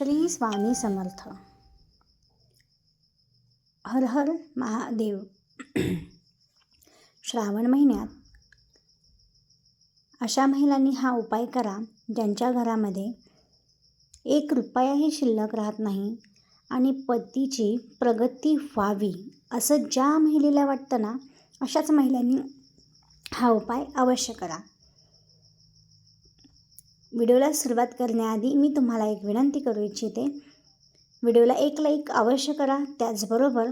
श्री स्वामी समर्थ। हर हर महादेव। श्रावण महिन्यात अशा महिलांनी हा उपाय करा ज्यांच्या घरामध्ये एक रुपयाही शिल्लक राहत नाही आणि पतीची प्रगती व्हावी असं ज्या महिलेला वाटतं ना अशाच महिलांनी हा उपाय अवश्य करा. व्हिडिओला सुरुवात करण्याआधी मी तुम्हाला एक विनंती करू इच्छिते. व्हिडिओला एक लाईक अवश्य करा त्याचबरोबर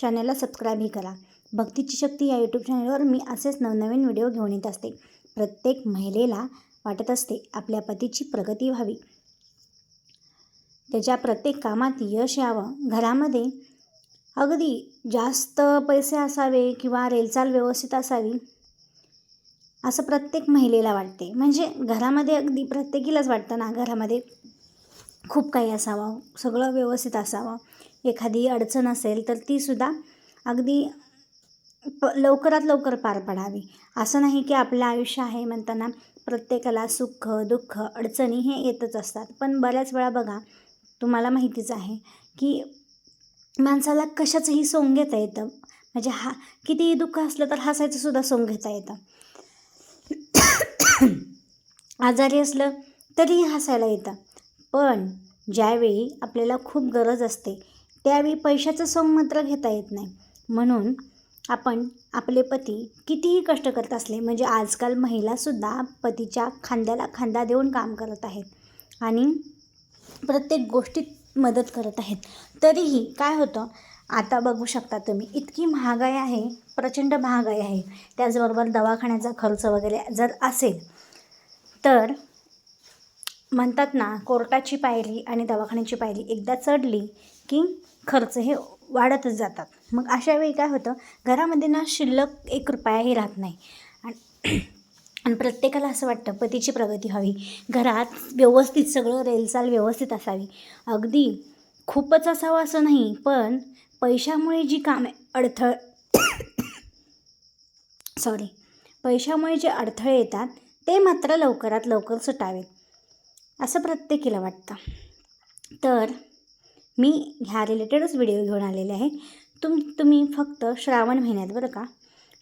चॅनलला सबस्क्राईबही करा. भक्तीची शक्ती या यूट्यूब चॅनलवर मी असेच नवनवीन व्हिडिओ घेऊन येत असते. प्रत्येक महिलेला वाटत असते आपल्या पतीची प्रगती व्हावी. त्याच्या प्रत्येक कामात यश यावं. घरामध्ये अगदी जास्त पैसे असावे किंवा रेलचाल व्यवस्थित असावी असं प्रत्येक महिलेला वाटते. म्हणजे घरामध्ये अगदी प्रत्येकीलाच वाटतं ना घरामध्ये खूप काही असावं सगळं व्यवस्थित असावं. एखादी अडचण असेल तर तीसुद्धा अगदी प लवकरात लवकर पार पडावी. असं नाही की आपलं आयुष्य आहे म्हणताना प्रत्येकाला सुख दुःख अडचणी हे येतच असतात. पण बऱ्याच वेळा बघा तुम्हाला माहितीच आहे की माणसाला कशाचंही सोंग घेता येतं. म्हणजे हा कितीही दुःख असलं तर हसायचं सुद्धा सोंग घेता येतं. आजारी असलं तरीही हसायला येतं. पण ज्यावेळी आपल्याला खूप गरज असते त्यावेळी पैशाचं सोंग मात्र घेता येत नाही. म्हणून आपण आपले पती कितीही कष्ट करत असले म्हणजे आजकाल महिलासुद्धा पतीच्या खांद्याला खांदा देऊन काम करत आहेत आणि प्रत्येक गोष्टीत मदत करत आहेत. तरीही काय होतं आता बघू शकता तुम्ही इतकी महागाई आहे प्रचंड महागाई आहे. त्याचबरोबर दवाखान्याचा खर्च वगैरे जर असेल तर म्हणतात ना कोर्टाची पायरी आणि दवाखान्याची पायरी एकदा चढली की खर्च हे वाढतच जातात. मग अशा वेळी काय होतं घरामध्ये ना शिल्लक एक रुपयाही राहत नाही. आणि आणि प्रत्येकाला असं वाटतं पतीची प्रगती व्हावी. घरात व्यवस्थित सगळं रेलचाल व्यवस्थित असावी. अगदी खूपच असावं असं नाही पण पैशामुळे जी कामे अडथळ सॉरी पैशामुळे जे अडथळे येतात ते मात्र लवकरात लवकर सुटावेत असं प्रत्येकीला वाटतं. तर मी ह्या रिलेटेडच व्हिडिओ घेऊन आलेले आहे. तुम तुम्ही फक्त श्रावण महिन्यात बरं का?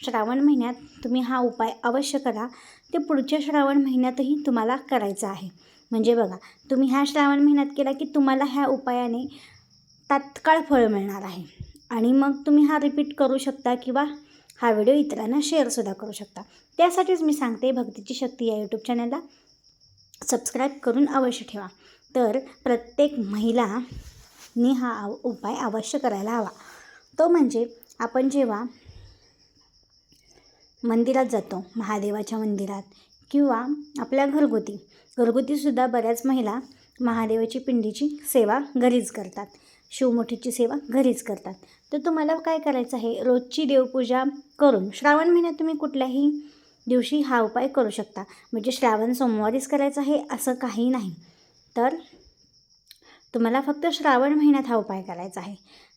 श्रावण महिन्यात तुम्ही हा उपाय अवश्य करा. ते पुढच्या श्रावण महिन्यातही तुम्हाला करायचं आहे. म्हणजे बघा तुम्ही ह्या श्रावण महिन्यात केला की तुम्हाला ह्या उपायाने तात्काळ फळ मिळणार आहे. आणि मग तुम्ही हा रिपीट करू शकता किंवा हा व्हिडिओ इतरांना शेअरसुद्धा करू शकता. त्यासाठीच मी सांगते भक्तीची शक्ती या यूट्यूब चॅनलला सबस्क्राईब करून अवश्य ठेवा. तर प्रत्येक महिलानी हा उपाय अवश्य करायला हवा. तो म्हणजे आपण जेव्हा मंदिरात जातो महादेवाच्या मंदिरात किंवा आपल्या घरगुती घरगुतीसुद्धा बऱ्याच महिला महादेवाची पिंडीची सेवा घरीच करतात. शिवमुठीची सेवा घरीच करतात. तर तुम्हाला काय करायचं आहे? रोजची देवपूजा करून श्रावण महिन्यात तुम्ही कुठल्याही दिवशी हा उपाय करू शकता. म्हणजे श्रावण सोमवारीच करायचं आहे असं काही नाही. तर तुम्हाला फक्त श्रावण महिन्यात हा उपाय करायचा आहे.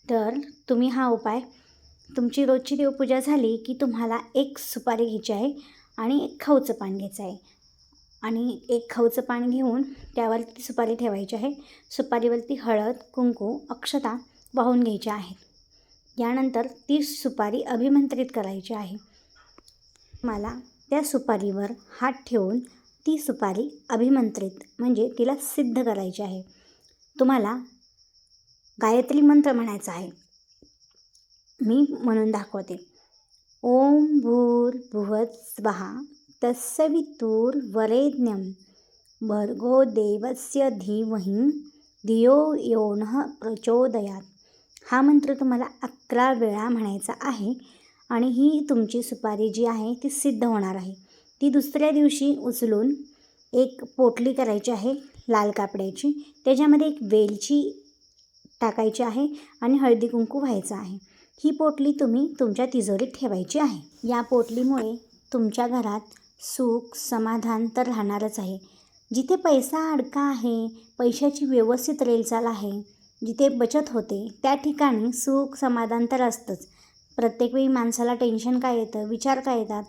तर तुम्ही हा उपाय तुमची रोजची देवपूजा झाली की तुम्हाला एक सुपारी घ्यायची आहे आणि एक खाऊचं पान घ्यायचं आहे. आणि एक खाऊचं पान घेऊन त्यावरती सुपारी ठेवायची आहे. सुपारीवरती हळद कुंकू अक्षता वाहून घ्यायच्या आहेत यानंतर ती सुपारी अभिमंत्रित करायची आहे. मला त्या सुपारीवर हात ठेवून ती सुपारी अभिमंत्रित म्हणजे तिला सिद्ध करायची आहे. तुम्हाला गायत्री मंत्र म्हणायचा आहे. मी म्हणून दाखवते. ओम भूर भुवत स्वहा भर्गो देवस्य धीमहि धियो यो न प्रचोदयात। हा मंत्र तुम्हाला अकरा वेळा म्हणायचा आहे आणि ही तुमची सुपारी जी आहे ती सिद्ध होणार आहे. ती दुसऱ्या दिवशी उचलून एक पोटली करायची आहे लाल कापड्याची. त्याच्यामध्ये एक वेलची टाकायची आहे आणि हळदी कुंकू व्हायचं आहे. ही पोटली तुम्ही तुमच्या तिजोरीत ठेवायची आहे. या पोटलीमुळे तुमच्या घरात सुख समाधान तर राहणारच आहे. जिथे पैसा अडका आहे पैशाची व्यवस्थित रेलचाल आहे जिथे बचत होते त्या ठिकाणी सुख समाधान तर असतंच. प्रत्येक वेळी माणसाला टेन्शन काय येतं विचार काय येतात?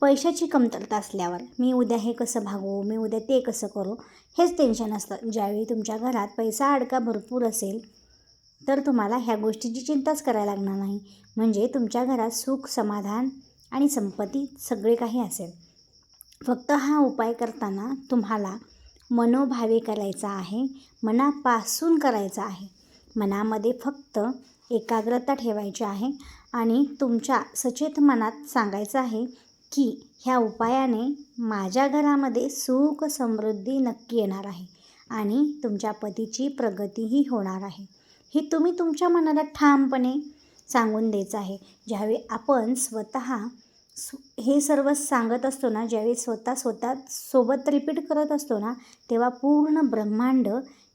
पैशाची कमतरता असल्यावर मी उद्या हे कसं भागवू मी उद्या ते कसं करू हेच टेन्शन असतं. ज्यावेळी तुमच्या घरात पैसा अडका भरपूर असेल तर तुम्हाला ह्या गोष्टीची चिंताच करायला लागणार नाही. म्हणजे तुमच्या घरात सुख समाधान आणि संपत्ती सगळे काही असेल. फक्त हा उपाय करताना तुम्हाला मनोभावे करायचा आहे मनापासून करायचा आहे. मनामध्ये फक्त एकाग्रता ठेवायची आहे आणि तुमच्या सचेत मनात सांगायचं आहे की ह्या उपायाने माझ्या घरामध्ये सुख समृद्धी नक्की येणार आहे आणि तुमच्या पतीची प्रगतीही होणार आहे. हे तुम्ही तुमच्या मनाला ठामपणे सांगून द्यायचं आहे. ज्यावेळी आपण स्वतः हे सर्व सांगत असतो ना ज्यावेळी स्वतः स्वतः सोबत रिपीट करत असतो ना तेव्हा पूर्ण ब्रह्मांड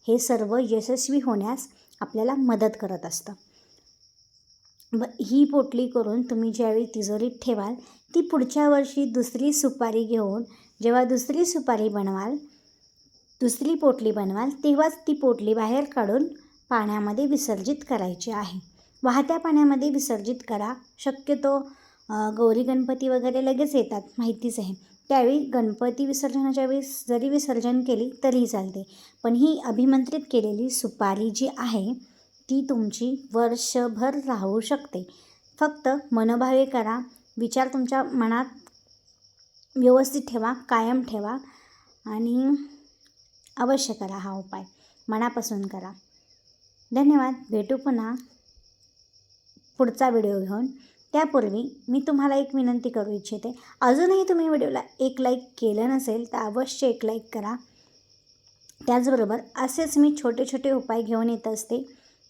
हे सर्व यशस्वी होण्यास आपल्याला मदत करत असतं. ब ही पोटली करून तुम्ही ज्यावेळी तिजोरीत ठेवाल ती पुढच्या वर्षी दुसरी सुपारी घेऊन जेव्हा दुसरी सुपारी बनवाल दुसरी पोटली बनवाल तेव्हाच ती पोटली बाहेर काढून पाण्यामध्ये विसर्जित करायची आहे. वाहत्या पाण्यामध्ये विसर्जित करा शक्यतो गौरी गणपती वगैरे लगेच येतात माहितीच आहे. त्यावेळी गणपती विसर्जनाच्या वेळेस जरी विसर्जन केली तरीही चालते. पण ही अभिमंत्रित केलेली सुपारी जी आहे ती तुमची वर्षभर राहू शकते. फक्त मनोभावे करा. विचार तुमच्या मनात व्यवस्थित ठेवा कायम ठेवा आणि अवश्य करा हा उपाय. मनापासून करा. धन्यवाद. भेटू पुन्हा पुढचा व्हिडिओ घेऊन. त्यापूर्वी मी तुम्हाला एक विनंती करू इच्छिते. अजूनही तुम्ही व्हिडिओला एक लाईक केलं नसेल तर अवश्य एक लाईक करा. त्याचबरोबर असेच मी छोटे छोटे उपाय घेऊन येत असते.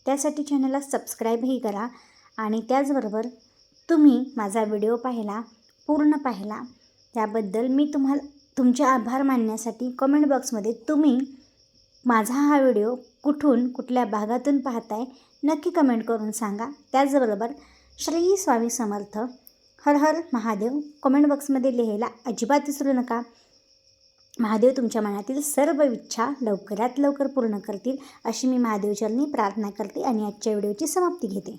त्यासाठी चॅनलला सबस्क्राईबही करा. आणि त्याचबरोबर तुम्ही माझा व्हिडिओ पाहिला पूर्ण पाहिला त्याबद्दल मी तुम्हाला तुमचे आभार मानण्यासाठी कमेंट बॉक्समध्ये तुम्ही माझा हा व्हिडिओ कुठून कुठल्या भागातून पाहताय नक्की कमेंट करून सांगा. त्याचबरोबर श्री स्वामी समर्थ. हर हर महादेव. कमेंट बॉक्समध्ये लिहायला अजिबात विसरू नका. महादेव तुमच्या मनातील सर्व इच्छा लवकरात लवकर पूर्ण करतील अशी मी महादेवचरणी प्रार्थना करते आणि आजच्या व्हिडिओची समाप्ती घेते.